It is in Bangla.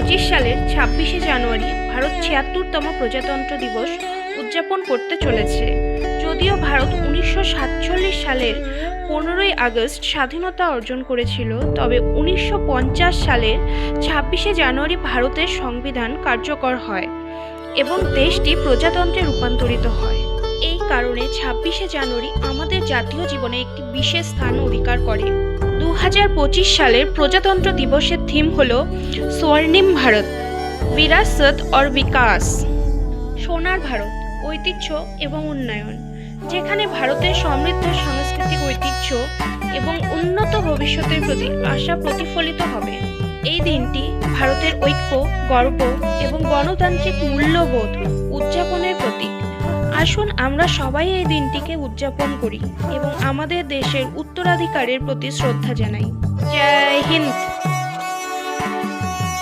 পঁচিশ সালের ছাব্বিশে জানুয়ারি ভারত ছিয়াত্তরতম প্রজাতন্ত্র দিবস উদযাপন করতে চলেছে। যদিও ভারত উনিশশো সাতচল্লিশ সালের পনেরোই আগস্ট স্বাধীনতা অর্জন করেছিল, তবে উনিশশো পঞ্চাশ সালের ছাব্বিশে জানুয়ারি ভারতের সংবিধান কার্যকর হয় এবং দেশটি প্রজাতন্ত্রে রূপান্তরিত হয়। এই কারণে ছাব্বিশে জানুয়ারি আমাদের জাতীয় জীবনে একটি বিশেষ স্থান অধিকার করে। দু হাজার পঁচিশ সালের প্রজাতন্ত্র দিবসের থিম হল স্বর্ণিম ভারত, বিরাসত অর বিকাশ, সোনার ভারত, ঐতিহ্য এবং উন্নয়ন, যেখানে ভারতের সমৃদ্ধ সাংস্কৃতিক ঐতিহ্য এবং উন্নত ভবিষ্যতের প্রতি আশা প্রতিফলিত হবে। এই দিনটি ভারতের ঐক্য, গর্ব এবং গণতান্ত্রিক মূল্যবোধ উদযাপনের প্রতীক। আসুন আমরা সবাই এই দিনটিকে উদযাপন করি এবং আমাদের দেশের উত্তরাধিকারের প্রতি শ্রদ্ধা জানাই। জয় হিন্দ।